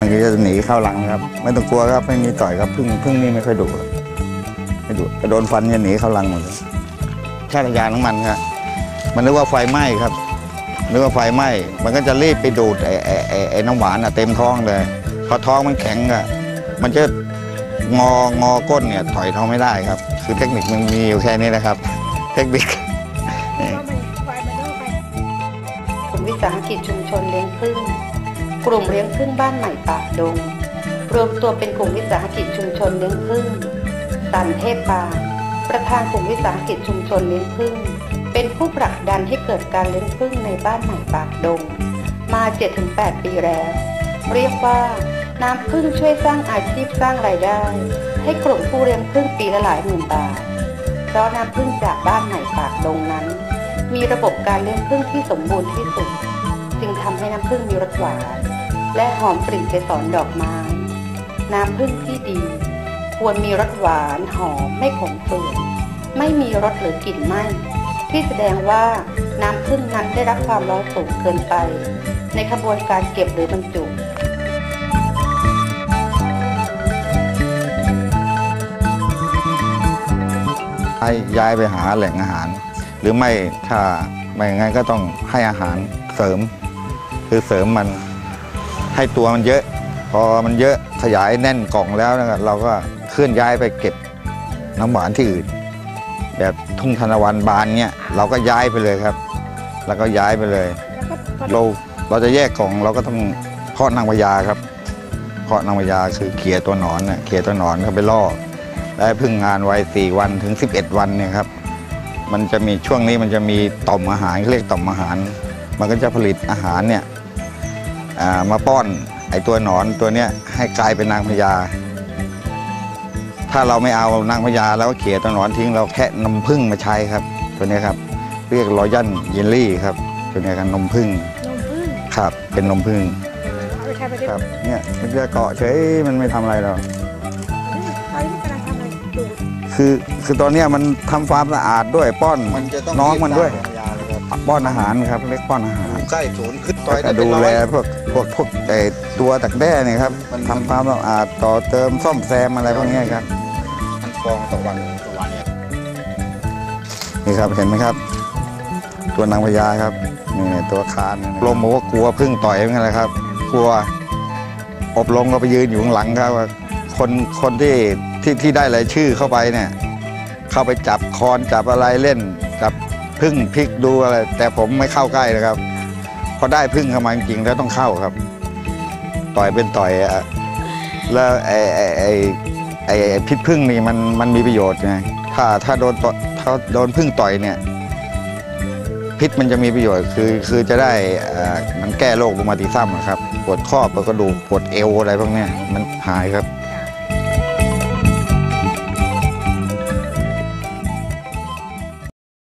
มันก็จะหนีเข้าหลังครับ ไม่ต้องกลัวครับไม่มีต่อยครับพึ่งพึ่งนี่ไม่ค่อยดุไม่ดุกระโดนฟันจะหนีเข้าหลังหมดเลยชาติยาของมันครับมันนึกว่าไฟไหม้ครับนึกว่าไฟไหม้มันก็จะรีบไปดูดไอ้ไอ้ไอ้ไอน้ำหวานอะเต็มท้องเลยพอท้องมันแข็งอะมันจะงองอก้นเนี่ยถอยท้องไม่ได้ครับ คือเทคนิคมันมีอยู่แค่นี้นะครับ เทคนิคกลุ่มวิสาหกิจชุมชนเลี้ยงผึ้ง กลุ่มเลี้ยงผึ้งบ้านใหม่ปากดง รวมตัวเป็นกลุ่มวิสาหกิจชุมชนเลี้ยงผึ้งสันเทพปาประธานกลุ่มวิสาหกิจชุมชนเลี้ยงผึ้งเป็นผู้ผลักดันให้เกิดการเลี้ยงผึ้งในบ้านใหม่ปากดง มา 7-8 ปีแล้ว เรียกว่าน้ำผึ้งช่วยสร้างอาชีพสร้างรายได้ ให้กลุ่มผู้เลี้ยงผึ้งปีละหลายหมื่นบาท เพราะน้ำผึ้งจากบ้านใหม่ปากดงนั้น มีระบบการเลี้ยงผึ้งที่สมบูรณ์ที่สุด จึงทำให้น้ำผึ้งมีรสหวาน และหอมกลิ่นเกสรดอกไม้ น้ำผึ้งที่ดี ควรมีรสหวานหอมไม่ขมเฝื่อนไม่มีรสหรือกลิ่นไหม้ที่แสดงว่าน้ำผึ้งนั้นได้รับความร้อนสูงเกินไป ในขบวนการเก็บหรือบรรจุให้ย้ายไปหาแหล่งอาหาร หรือไม่ถ้าไม่อย่างนั้นก็ต้องให้อาหารเสริม คือเสริมมัน ให้ตัวมันเยอะ พอมันเยอะขยายแน่นกล่องแล้วนะครับเราก็เคลื่อนย้ายไปเก็บน้ำหวานที่อื่น แบบทุ่งธนวันบานเนี่ยเราก็ย้ายไปเลยครับ แล้วก็ย้ายไปเลยเราเราจะแยกกล่องเราก็ต้องเพาะนางพญาครับ เพาะนางพญาคือเขี่ยตัวหนอนเน่ะเขี่ยตัวหนอนเข้าไปล่อได้พึ่งงานไว้4วันถึง 11 วันเนี่ยครับมันจะมีช่วงนี้มันจะมีต่อมอาหารเรียกต่อมอาหาร มันก็จะผลิตอาหารเนี่ย มาป้อนไอตัวหนอนตัวเนี้ยให้กลายเป็นนางพญา ถ้าเราไม่เอานางพญาแล้วก็เขี่ยตัวหนอนทิ้งเราแค่นมพึ่งมาใช้ครับ ตัวเนี้ยครับเรียกรอยันเยลลี่ครับ ตัวเนี้ยครับนมพึ่งนมพึ่งครับ เป็นนมพึ่งเอาไปใช้ไปได้ครับเนี่ยมันจะเกาะเฉยมันไม่ทำอะไรหรอกตอนนี้มันกำลังทำอะไรดูดคือคือตอนเนี้ยมันทำความสะอาดด้วยป้อนมันจะต้องน้องมันด้วย ป้อนอาหารครับเรียกป้อนอาหารอยู่ใกล้ศูนย์ขึ้นต่แล้อวยก็ได้เป็นดูร้อแลยพวกพวกพวกไอตัวตักแด้เนี่ยครับมันทำความสะอาดต่อเติมซ่อมแซมอะไรพวกเนี้ยครับมันฟองต่อวันต่อวันเนี่ยนี่ครับเห็นไหมครับ ตัวนางพญาครับนี่ตัวคานเนี่ยลงบอกว่ากลัวพึ่งต่อยเหมือนกันเลยครับ กลัวอบรมก็ไปยืนอยู่ข้างหลังครับว่าคนคนที่ที่ที่ได้รายชื่อเข้าไปเนี่ย เข้าไปจับคอนจับอะไรเล่นจับ พึ่งพลิกดูอะไรแต่ผมไม่เข้าใกล้เลยครับพอได้พึ่งเข้ามาจริงๆแล้วต้องเข้าครับ ต่อยเป็นต่อยอะแล้วไอ้ไอ้ไอ้ไอ้ไอ้พิษพึ่งนี่มันมันมีประโยชน์ไงถ้าถ้าโดนต่อถ้าโดนพึ่งต่อยเนี่ย พิษมันจะมีประโยชน์คือคือจะได้เอ่อมันแก้โรครูมาติซัมอะครับปวดข้อปวดกระดูกปวดเอวอะไรพวกเนี้ยมันหายครับ